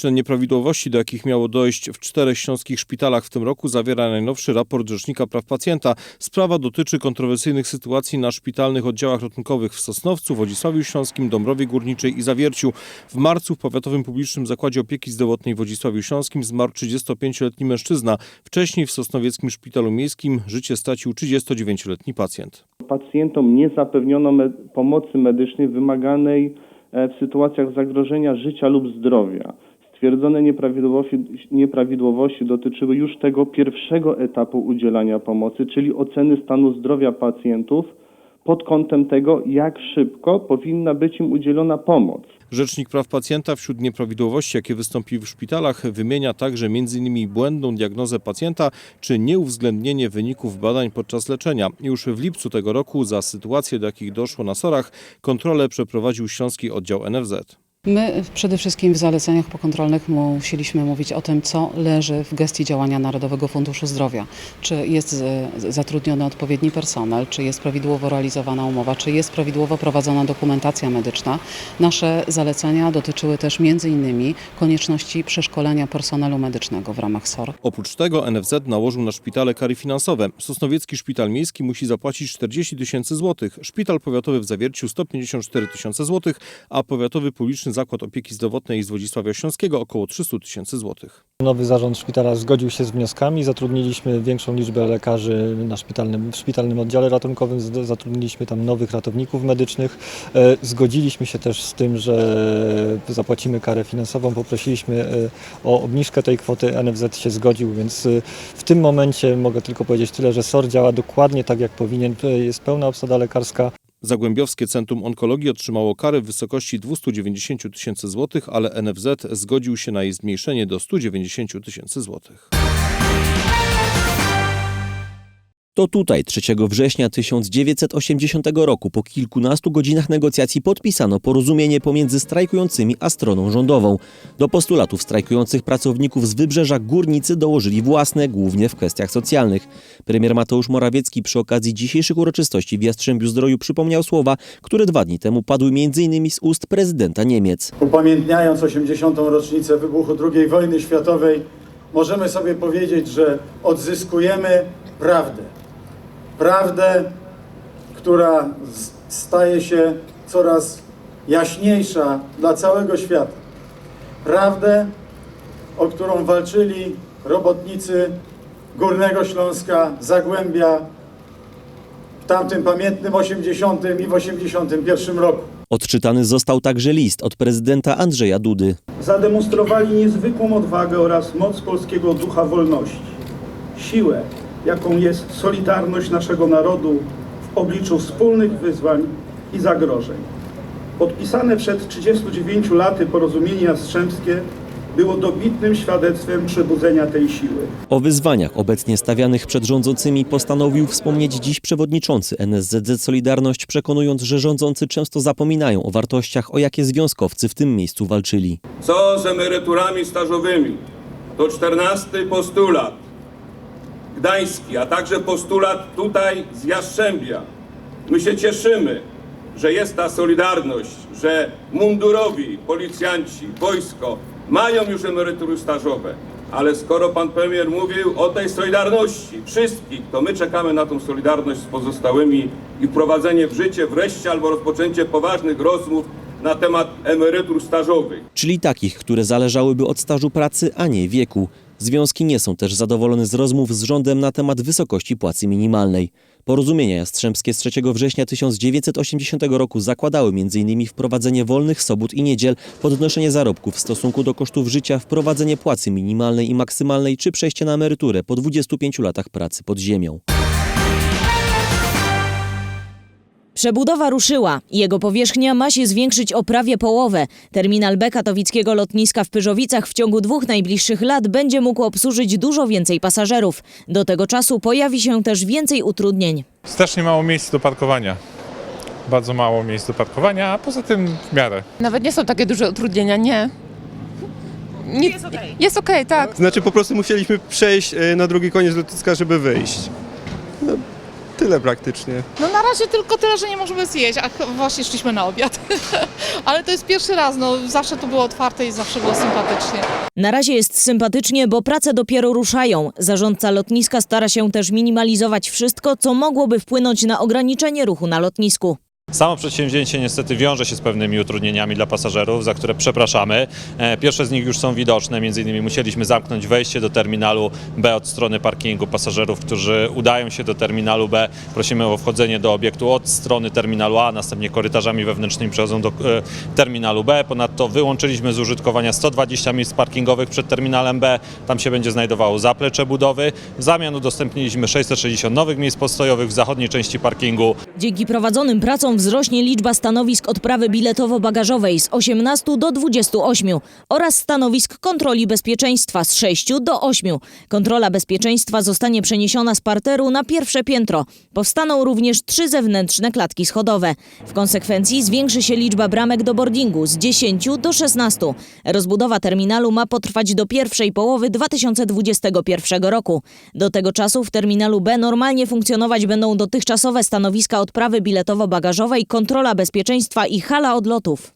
Liczne nieprawidłowości, do jakich miało dojść w czterech śląskich szpitalach w tym roku, zawiera najnowszy raport Rzecznika Praw Pacjenta. Sprawa dotyczy kontrowersyjnych sytuacji na szpitalnych oddziałach ratunkowych w Sosnowcu, Wodzisławiu Śląskim, Dąbrowie Górniczej i Zawierciu. W marcu w Powiatowym Publicznym Zakładzie Opieki Zdrowotnej w Wodzisławiu Śląskim zmarł 35-letni mężczyzna. Wcześniej w Sosnowieckim Szpitalu Miejskim życie stracił 39-letni pacjent. Pacjentom nie zapewniono me- pomocy medycznej wymaganej e, w sytuacjach zagrożenia życia lub zdrowia. Stwierdzone nieprawidłowości, nieprawidłowości dotyczyły już tego pierwszego etapu udzielania pomocy, czyli oceny stanu zdrowia pacjentów pod kątem tego, jak szybko powinna być im udzielona pomoc. Rzecznik Praw Pacjenta wśród nieprawidłowości, jakie wystąpiły w szpitalach, wymienia także m.in. błędną diagnozę pacjenta czy nieuwzględnienie wyników badań podczas leczenia. Już w lipcu tego roku za sytuacje, do jakich doszło na SOR-ach, kontrolę przeprowadził Śląski Oddział NFZ. My przede wszystkim w zaleceniach pokontrolnych musieliśmy mówić o tym, co leży w gestii działania Narodowego Funduszu Zdrowia. Czy jest e, zatrudniony odpowiedni personel, czy jest prawidłowo realizowana umowa, czy jest prawidłowo prowadzona dokumentacja medyczna. Nasze zalecenia dotyczyły też innymi konieczności przeszkolenia personelu medycznego w ramach SOR. Oprócz tego NFZ nałożył na szpitale kary finansowe. Sosnowiecki Szpital Miejski musi zapłacić 40 tysięcy złotych, Szpital Powiatowy w Zawierciu 154 tysiące złotych, a Powiatowy Publiczny Zakład Opieki Zdrowotnej z Wodzisławia Śląskiego około 300 tysięcy złotych. Nowy zarząd szpitala zgodził się z wnioskami. Zatrudniliśmy większą liczbę lekarzy na szpitalnym, w szpitalnym oddziale ratunkowym. Zatrudniliśmy tam nowych ratowników medycznych. E, Zgodziliśmy się też z tym, że zapłacimy karę finansową. Poprosiliśmy e, o obniżkę tej kwoty. NFZ się zgodził, więc e, w tym momencie mogę tylko powiedzieć tyle, że SOR działa dokładnie tak jak powinien. Jest pełna obsada lekarska. Zagłębiowskie Centrum Onkologii otrzymało karę w wysokości 290 tysięcy złotych, ale NFZ zgodził się na jej zmniejszenie do 190 tysięcy złotych. To tutaj 3 września 1980 roku po kilkunastu godzinach negocjacji podpisano porozumienie pomiędzy strajkującymi a stroną rządową. Do postulatów strajkujących pracowników z wybrzeża górnicy dołożyli własne, głównie w kwestiach socjalnych. Premier Mateusz Morawiecki przy okazji dzisiejszych uroczystości w Jastrzębiu Zdroju przypomniał słowa, które dwa dni temu padły m.in. z ust prezydenta Niemiec. Upamiętniając 80. rocznicę wybuchu II wojny światowej, możemy sobie powiedzieć, że odzyskujemy prawdę. Prawdę, która staje się coraz jaśniejsza dla całego świata. Prawdę, o którą walczyli robotnicy Górnego Śląska, Zagłębia w tamtym pamiętnym 80. i w 81 roku. Odczytany został także list od prezydenta Andrzeja Dudy. zademonstrowali niezwykłą odwagę oraz moc polskiego ducha wolności. Siłę, jaką jest solidarność naszego narodu w obliczu wspólnych wyzwań i zagrożeń. Podpisane przed 39 laty porozumienie jastrzębskie było dobitnym świadectwem przebudzenia tej siły. O wyzwaniach obecnie stawianych przed rządzącymi postanowił wspomnieć dziś przewodniczący NSZZ Solidarność, przekonując, że rządzący często zapominają o wartościach, o jakie związkowcy w tym miejscu walczyli. Co z emeryturami stażowymi? To czternasty postulat gdański, a także postulat tutaj z Jastrzębia. My się cieszymy, że jest ta solidarność, że mundurowi, policjanci, wojsko mają już emerytury stażowe. Ale skoro pan premier mówił o tej solidarności wszystkich, to my czekamy na tą solidarność z pozostałymi i wprowadzenie w życie wreszcie albo rozpoczęcie poważnych rozmów na temat emerytur stażowych. Czyli takich, które zależałyby od stażu pracy, a nie wieku. Związki nie są też zadowolone z rozmów z rządem na temat wysokości płacy minimalnej. Porozumienia Jastrzębskie z 3 września 1980 roku zakładały m.in. wprowadzenie wolnych sobot i niedziel, podnoszenie zarobków w stosunku do kosztów życia, wprowadzenie płacy minimalnej i maksymalnej czy przejście na emeryturę po 25 latach pracy pod ziemią. Przebudowa ruszyła. Jego powierzchnia ma się zwiększyć o prawie połowę. Terminal B katowickiego lotniska w Pyrzowicach w ciągu dwóch najbliższych lat będzie mógł obsłużyć dużo więcej pasażerów. Do tego czasu pojawi się też więcej utrudnień. Strasznie mało miejsc do parkowania. Bardzo mało miejsc do parkowania, a poza tym w miarę. Nawet nie są takie duże utrudnienia, nie. nie jest okej. Jest okej, tak. Znaczy po prostu musieliśmy przejść e, na drugi koniec lotniska, żeby wyjść. No, tyle praktycznie. No na razie tylko tyle, że nie możemy zjeść, a ch- właśnie szliśmy na obiad. Ale to jest pierwszy raz, no zawsze to było otwarte i zawsze było sympatycznie. Na razie jest sympatycznie, bo prace dopiero ruszają. Zarządca lotniska stara się też minimalizować wszystko, co mogłoby wpłynąć na ograniczenie ruchu na lotnisku. Samo przedsięwzięcie niestety wiąże się z pewnymi utrudnieniami dla pasażerów, za które przepraszamy. E, Pierwsze z nich już są widoczne, między innymi musieliśmy zamknąć wejście do terminalu B od strony parkingu pasażerów, którzy udają się do terminalu B. Prosimy o wchodzenie do obiektu od strony terminalu A, następnie korytarzami wewnętrznymi przechodzą do e, terminalu B. Ponadto wyłączyliśmy z użytkowania 120 miejsc parkingowych przed terminalem B. Tam się będzie znajdowało zaplecze budowy. W zamian udostępniliśmy 660 nowych miejsc postojowych w zachodniej części parkingu. Dzięki prowadzonym pracom wzrośnie liczba stanowisk odprawy biletowo-bagażowej z 18 do 28 oraz stanowisk kontroli bezpieczeństwa z 6 do 8. Kontrola bezpieczeństwa zostanie przeniesiona z parteru na pierwsze piętro. Powstaną również trzy zewnętrzne klatki schodowe. W konsekwencji zwiększy się liczba bramek do boardingu z 10 do 16. Rozbudowa terminalu ma potrwać do pierwszej połowy 2021 roku. Do tego czasu w terminalu B normalnie funkcjonować będą dotychczasowe stanowiska odprawy biletowo-bagażowej, kontrola bezpieczeństwa i hala odlotów.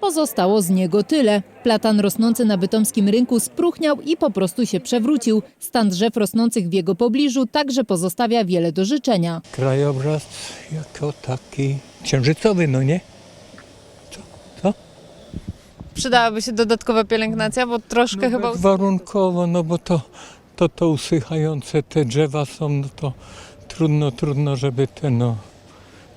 Pozostało z niego tyle. Platan rosnący na bytomskim rynku spróchniał i po prostu się przewrócił. Stan drzew rosnących w jego pobliżu także pozostawia wiele do życzenia. Krajobraz jako taki księżycowy, no nie? Przydałaby się dodatkowa pielęgnacja, bo troszkę chyba... Warunkowo, no bo to, to, to usychające te drzewa są, no to trudno, trudno, żeby te, no,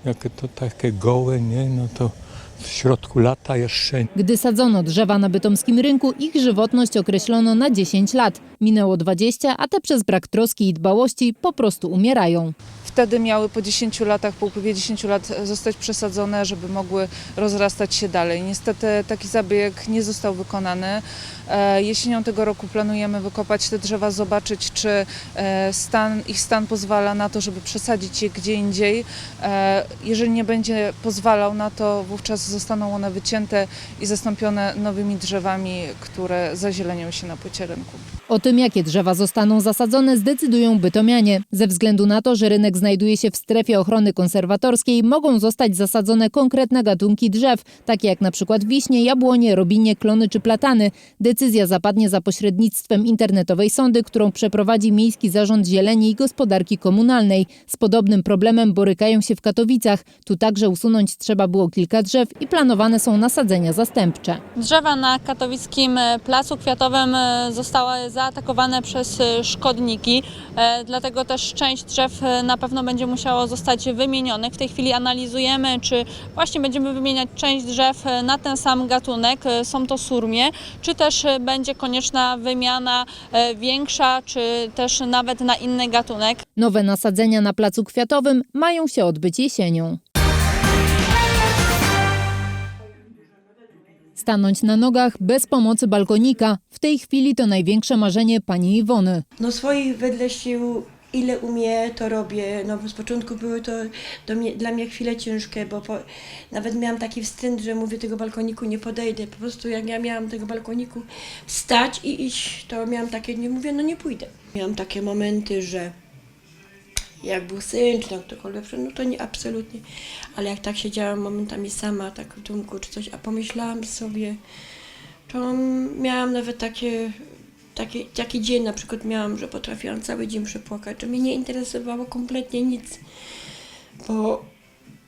jakie to takie gołe, nie, no to w środku lata jeszcze Gdy sadzono drzewa na bytomskim rynku, ich żywotność określono na 10 lat. Minęło 20, a te przez brak troski i dbałości po prostu umierają. Wtedy miały po 10 latach, po upływie 10 lat zostać przesadzone, żeby mogły rozrastać się dalej. Niestety taki zabieg nie został wykonany. E, Jesienią tego roku planujemy wykopać te drzewa, zobaczyć czy e, stan, ich stan pozwala na to, żeby przesadzić je gdzie indziej. E, Jeżeli nie będzie pozwalał na to, wówczas zostaną one wycięte i zastąpione nowymi drzewami, które zazielenią się na płycie rynku. O tym, jakie drzewa zostaną zasadzone, zdecydują bytomianie. Ze względu na to, że rynek znajduje się w strefie ochrony konserwatorskiej, mogą zostać zasadzone konkretne gatunki drzew, takie jak przykład wiśnie, jabłonie, robinie, klony czy platany. Decyzja zapadnie za pośrednictwem internetowej sądy, którą przeprowadzi Miejski Zarząd Zieleni i Gospodarki Komunalnej. Z podobnym problemem borykają się w Katowicach. Tu także usunąć trzeba było kilka drzew i planowane są nasadzenia zastępcze. Drzewa na katowickim placu kwiatowym e, zostały zaatakowane przez e, szkodniki, e, dlatego też część drzew e, na pewno będzie musiało zostać wymienionych. W tej chwili analizujemy, czy właśnie będziemy wymieniać część drzew na ten sam gatunek, są to surmie, czy też będzie konieczna wymiana większa, czy też nawet na inny gatunek. Nowe nasadzenia na placu kwiatowym mają się odbyć jesienią. Stanąć na nogach bez pomocy balkonika. W tej chwili to największe marzenie pani Iwony. No swoich wedle sił, ile umie, to robię. No z początku były to do mnie, dla mnie chwile ciężkie, bo po, nawet miałam taki wstyd, że mówię, tego balkoniku nie podejdę. Po prostu jak ja miałam tego balkoniku wstać i iść, to miałam takie, nie mówię, no nie pójdę. Miałam takie momenty, że jak był syn, czy tam ktokolwiek, no to nie, absolutnie. Ale jak tak siedziałam momentami sama, tak w domku czy coś, a pomyślałam sobie, to miałam nawet takie, takie, taki dzień na przykład miałam, że potrafiłam cały dzień przepłakać, że mnie nie interesowało kompletnie nic, bo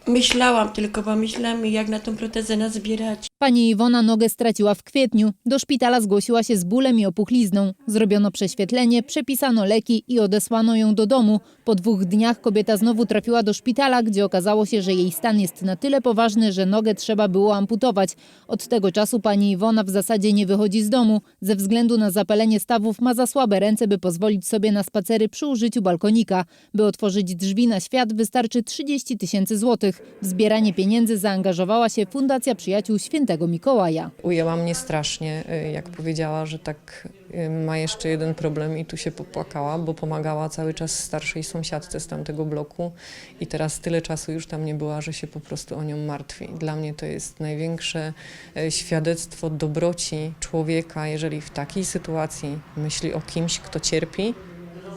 myślałam tylko, bo myślałam jak na tą protezę nazbierać. Pani Iwona nogę straciła w kwietniu. Do szpitala zgłosiła się z bólem i opuchlizną. Zrobiono prześwietlenie, przepisano leki i odesłano ją do domu. Po dwóch dniach kobieta znowu trafiła do szpitala, gdzie okazało się, że jej stan jest na tyle poważny, że nogę trzeba było amputować. Od tego czasu pani Iwona w zasadzie nie wychodzi z domu. Ze względu na zapalenie stawów ma za słabe ręce, by pozwolić sobie na spacery przy użyciu balkonika. By otworzyć drzwi na świat wystarczy 30 tysięcy złotych. W zbieranie pieniędzy zaangażowała się Fundacja Przyjaciół Świętego Mikołaja. Ujęła mnie strasznie, y, jak powiedziała, że tak y, ma jeszcze jeden problem i tu się popłakała, bo pomagała cały czas starszej sąsiadce z tamtego bloku i teraz tyle czasu już tam nie była, że się po prostu o nią martwi. Dla mnie to jest największe y, świadectwo dobroci człowieka, jeżeli w takiej sytuacji myśli o kimś, kto cierpi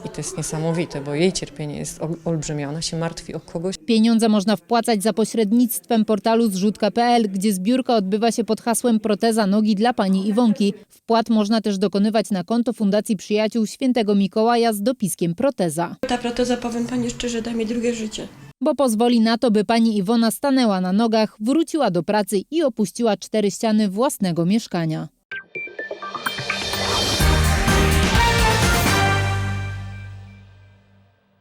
I to jest niesamowite, bo jej cierpienie jest ol- olbrzymie. Ona się martwi o kogoś, Pieniądze można wpłacać za pośrednictwem portalu zrzutka.pl, gdzie zbiórka odbywa się pod hasłem Proteza nogi dla pani Iwonki. Wpłat można też dokonywać na konto Fundacji Przyjaciół Świętego Mikołaja z dopiskiem Proteza. Ta proteza, powiem Pani szczerze, da mi drugie życie. Bo pozwoli na to, by pani Iwona stanęła na nogach, wróciła do pracy i opuściła cztery ściany własnego mieszkania.